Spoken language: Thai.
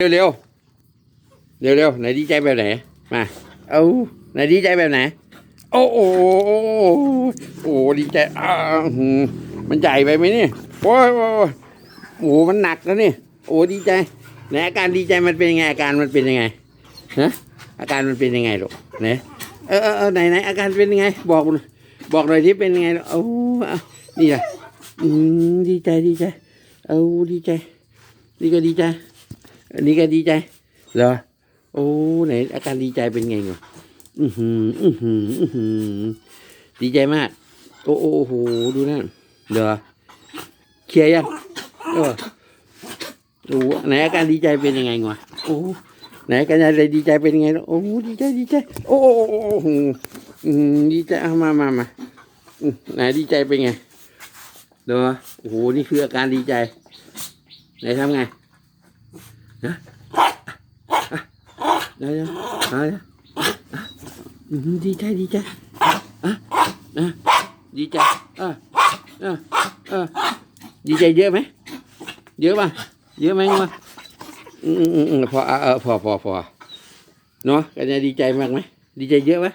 เร็วเร็วเร็วเร็วไหนดีใจแบบไหน มา เอาไหนดีใจแบบไหน โอ้โหโอ้โหดีใจอ้าหืมมันใหญ่ไปไหมนี่โอ้ยโอ้โอ้โหมันหนักแล้วนี่ โอ้ดีใจไหนอาการดีใจมันเป็นยังไง อาการมันเป็นยังไงฮะอาการมันเป็นยังไงลูกไหนเออเออไหนไหนอาการเป็นยังไง บอกหน่อยบอกหน่อยที่เป็นยังไงโอ้เอานี่แหละอืมดีใจดีใจ เอาดีใจนี่ก็ดีใจ อันนี้ก็ดีใจเหรอโอ้ไหนอาการดีใจเป็นไงเนาะอือหืออือหืออือหือดีใจมาก โอ้โอ้โหดูนั่นเหรอเคลียร์ยังเออโอ้ไหนอาการดีใจเป็นยังไงวะโอ้ไหนอาการอะไรดีใจเป็นยังไงโอ้ดีใจดีใจ โอ้โอ้โอ้โหอืมดีใจมามามาไหนดีใจเป็นไงเหรอโอ้โหนี่คืออาการดีใจ ไหนทำไง เดี๋ยวเดี๋ยวเอาเดี๋ยวอืมดีใจดีใจอะอะดีใจอะอะอะดีใจเยอะไหมเยอะป่ะเยอะไหมวะอืมอืมอืมพออะเออพอพอพอเนาะกันจะดีใจมากไหมดีใจเยอะไหม